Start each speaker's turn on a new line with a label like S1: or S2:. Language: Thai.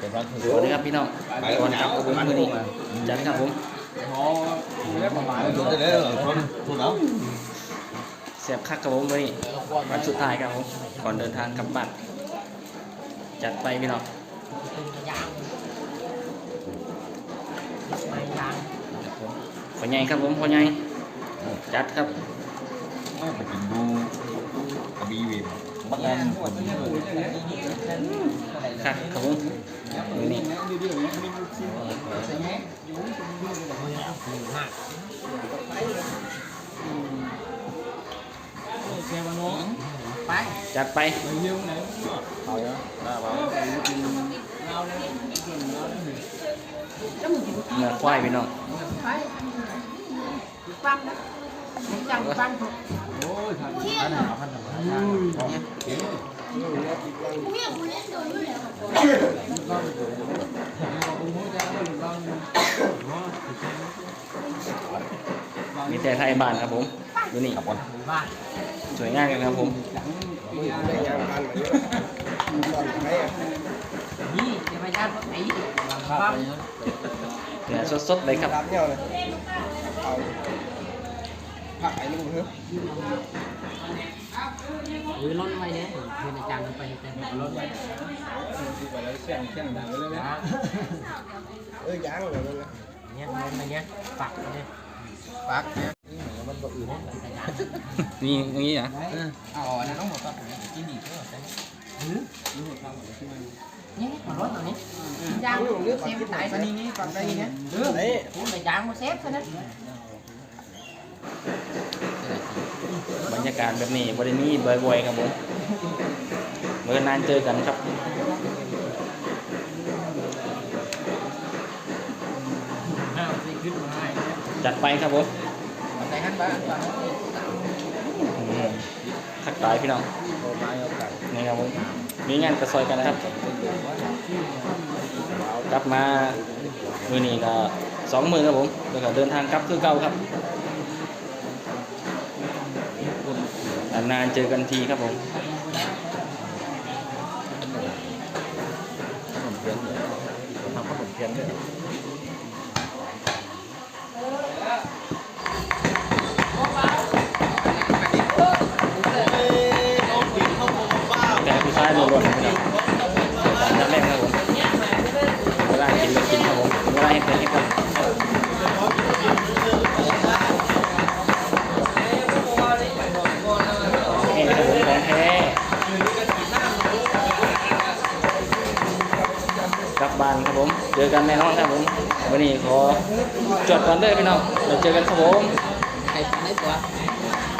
S1: เป็นวัน
S2: สวัสดีครับพี่น้องก่อนกลับกับผมมือนี้จัดครับผม
S1: เสี
S2: ยบคักกับผมมือนี้วันสุดท้ายครับผมก่อนเดินทางกลับบ้านจัดไปพี่น้อง
S3: ยางไม่ยาง
S2: พ่อใหญ่ครับผมพ่อใหญ่จัดครับ
S1: ไปกินดูกระบี่เวียนบักแอน
S2: คักครับผม นี้
S3: มากไป
S2: จัดไป
S1: เอาเนาะน้าบ้า
S2: เนื้อควายพี่น้อง
S3: ปฟังนะจังฟังถูก
S2: มีแต่ไทยบ้านครับผมมือนี้
S1: ขับก่อน
S3: บ้าน
S2: สวยงามกันครับผม
S3: นี่จะไปย่านรถไอ้ฟัง
S2: เนื้อสดๆเลยครับ
S4: รับ nhau này เอาผักไอ้ลูกเฮ้ย
S3: หรือรถไว้เนี่ยคือในจังไปแต่รถไว้
S4: ไปแล้วเสียงเสียงดังเลยนะ เอ้ยยังเลยนะ
S3: เนี่ยรถไปเนี่ยปักเนี่ย
S4: ปักเนี่ย
S3: มันตัวอื่นเนี่ยแต่ยาง
S2: นี่อย่างนี้นะ
S4: เอาอันนั้นต้องหมดป่ะกินดีก็ได้
S3: นี่มันรถตัวนี้ยางเซฟไหน
S4: ปันนี้นี่ปักได้นี่นะ
S3: เออพูดในยางมาเซฟซะนะ
S2: บ รรยากาศแบบนี้บริมีบ่อยๆครับผมเมื่อนานเจอกันครับจัดไปครับผม
S3: ในขั้นบ้าน
S2: อืมทักทายพี่น้องนี่ครับผมมีงานกระซอยกันนะครับ กลับมามือนี้ก็สองมือครับผมแล้วก็เดินทางกลับคือเก่าครับ นานเจอกันทีครับผม
S1: ขนมเทียนทำขนมเทียนด้วยา
S2: นครับผม เจอกันแน่นอนครับผมวันนี้ขอจดก่อนเด้อพี่น้องเราเจอกันครับผม
S3: ให้ฟังได้ตัว